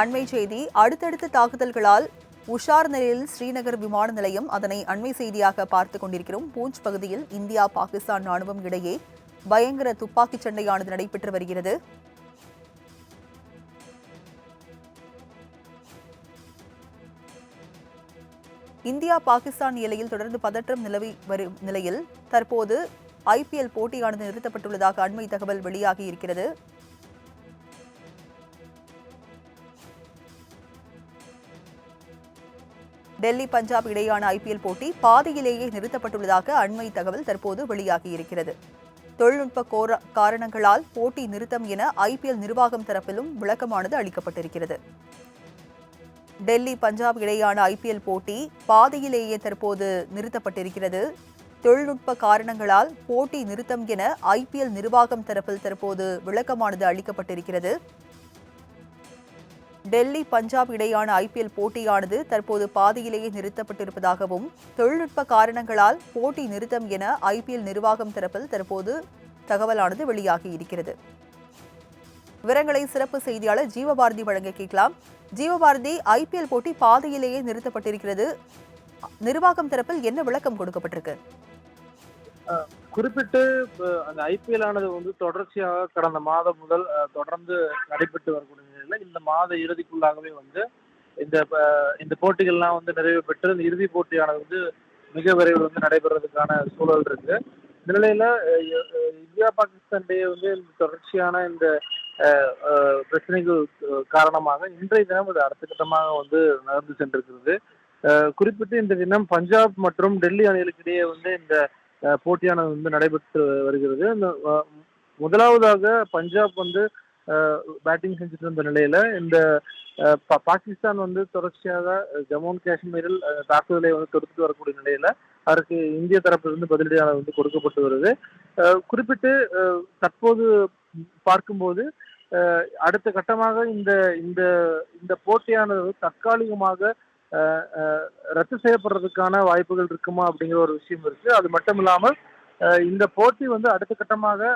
அண்மை செய்தி அடுத்தடுத்த தாக்குதல்களால் உஷார் நிலையில் ஸ்ரீநகர் விமான நிலையம் அதனை அண்மை செய்தியாக பார்த்துக் கொண்டிருக்கிறோம். பூஞ்ச் பகுதியில் இந்தியா பாகிஸ்தான் ராணுவம் இடையே பயங்கர துப்பாக்கிச் சண்டையானது நடைபெற்று வருகிறது. இந்தியா பாகிஸ்தான் எல்லையில் தொடர்ந்து பதற்றம் நிலவி வரும் நிலையில் தற்போது ஐபிஎல் போட்டியானது நிறுத்தப்பட்டுள்ளதாக அண்மை தகவல் வெளியாகி இருக்கிறது. டெல்லி பஞ்சாப் இடையான ஐபிஎல் போட்டி பாதியிலேயே நிறுத்தப்பட்டுள்ளதாக அண்மை தகவல் தற்போது வெளியாகி இருக்கிறது தொழில்நுட்ப கோர காரணங்களால் போட்டி நிறுத்தம் என ஐபிஎல் நிர்வாகம் தரப்பிலும் விளக்கமானது அளிக்கப்பட்டிருக்கிறது. டெல்லி பஞ்சாப் இடையான ஐபிஎல் போட்டி பாதியிலேயே தற்போது நிறுத்தப்பட்டிருக்கிறது. தொழில்நுட்ப காரணங்களால் போட்டி நிறுத்தம் என ஐபிஎல் நிர்வாகம் தரப்பில் தற்போது விளக்கமானது அளிக்கப்பட்டிருக்கிறது. டெல்லி பஞ்சாப் இடையான ஐபிஎல் போட்டியானது தற்போது பாதியிலேயே நிறுத்தப்பட்டிருப்பதாகவும் தொழில்நுட்ப காரணங்களால் போட்டி நிறுத்தம் என ஐபிஎல் நிர்வாகம் தரப்பில் தற்போது தகவலானது வெளியாகி இருக்கிறது. விவரங்களை சிறப்பு செய்தியாளர் ஜீவபாரதி வழங்க கேட்கலாம். ஜீவபாரதி ஐபிஎல் போட்டி பாதையிலேயே நிறுத்தப்பட்டிருக்கிறது. நிர்வாகம் தரப்பில் என்ன விளக்கம் கொடுக்கப்பட்டிருக்கு? குறிப்பிட்டு அந்த ஐபிஎல் ஆனது வந்து தொடர்ச்சியாக கடந்த மாதம் முதல் அஹ், தொடர்ந்து நடைபெற்று வரக்கூடிய நிலையில இந்த மாத இறுதிக்குள்ளாகவே வந்து இந்த இந்த போட்டிகள்லாம் வந்து நிறைவு பெற்று இந்த இறுதி போட்டியானது வந்து மிக விரைவில் வந்து நடைபெறதுக்கான சூழல் இருக்கு. இந்த நிலையில இந்தியா பாகிஸ்தான் இடையே வந்து தொடர்ச்சியான இந்த பிரச்சனைகள் காரணமாக இன்றைய தினம் இது அடுத்த கட்டமாக வந்து நகர்ந்து சென்றிருக்கிறது. குறிப்பிட்டு இந்த தினம் பஞ்சாப் மற்றும் டெல்லி அணிகளுக்கு இடையே வந்து இந்த போட்டியானது வந்து நடைபெற்று வருகிறது. முதலாவதாக பஞ்சாப் வந்து பேட்டிங் செஞ்சுட்டு இருந்த நிலையில இந்த பாகிஸ்தான் வந்து தொடர்ச்சியாக ஜம்மு அண்ட் காஷ்மீரில் தாக்குதலை வந்து தொடுத்துட்டு வரக்கூடிய நிலையில அதற்கு இந்திய தரப்பிலிருந்து பதிலடியான வந்து கொடுக்கப்பட்டு வருது. குறிப்பிட்டு தற்போது பார்க்கும்போது அடுத்த கட்டமாக இந்த இந்த இந்த போட்டியானது தற்காலிகமாக ரத்து செய்யப்படுறதுக்கான வாய்ப்புகள் இருக்குமா அப்படிங்கிற ஒரு விஷயம் இருக்கு. அது மட்டும் இல்லாமல் இந்த போட்டி வந்து அடுத்த கட்டமாக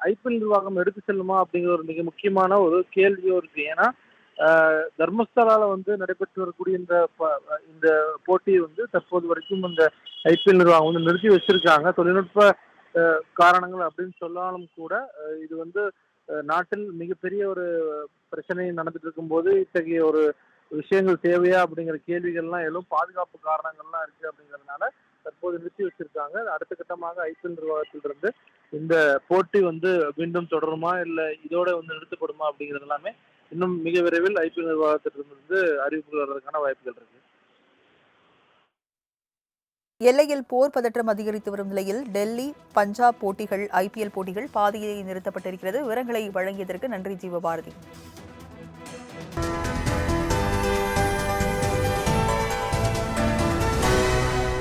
ஐபிஎல் நிர்வாகம் எடுத்து செல்லுமா அப்படிங்கிற ஒரு மிக முக்கியமான ஒரு கேள்வியும் இருக்கு. ஏன்னா தர்மஸ்தலால வந்து நடைபெற்று வரக்கூடிய இந்த ப- இந்த போட்டியை வந்து தற்போது வரைக்கும் இந்த ஐபிஎல் நிர்வாகம் வந்து நிறுத்தி வச்சிருக்காங்க. தொழில்நுட்ப காரணங்கள் அப்படின்னு சொன்னாலும் கூட இது வந்து நாட்டில் மிகப்பெரிய ஒரு பிரச்சனை நடந்துட்டு இருக்கும்போது இத்தகைய ஒரு விஷயங்கள் தேவையா அப்படிங்கிற கேள்விகள்லாம் எழும் பாதுகாப்பு காரணங்கள்லாம் இருக்கு அப்படிங்கிறதுனால தற்போது நிறுத்தி வச்சிருக்காங்க. அடுத்த கட்டமாக ஐபிஎல் நிர்வாகத்திலிருந்து இந்த போட்டி வந்து மீண்டும் தொடருமா இல்ல இதோட வந்து நிறுத்தப்படுமா அப்படிங்கிறது எல்லாமே இன்னும் மிக விரைவில் ஐபிஎல் நிர்வாகத்திலிருந்து அறிவிப்புகள் வர்றதுக்கான வாய்ப்புகள் இருக்கு. எல்லையில் போர் பதற்றம் அதிகரித்து வரும் நிலையில் டெல்லி பஞ்சாப் போட்டிகள் ஐபிஎல் போட்டிகள் பாதியை நிறுத்தப்பட்டிருக்கிறது. விவரங்களை வழங்கியதற்கு நன்றி ஜீவபாரதி.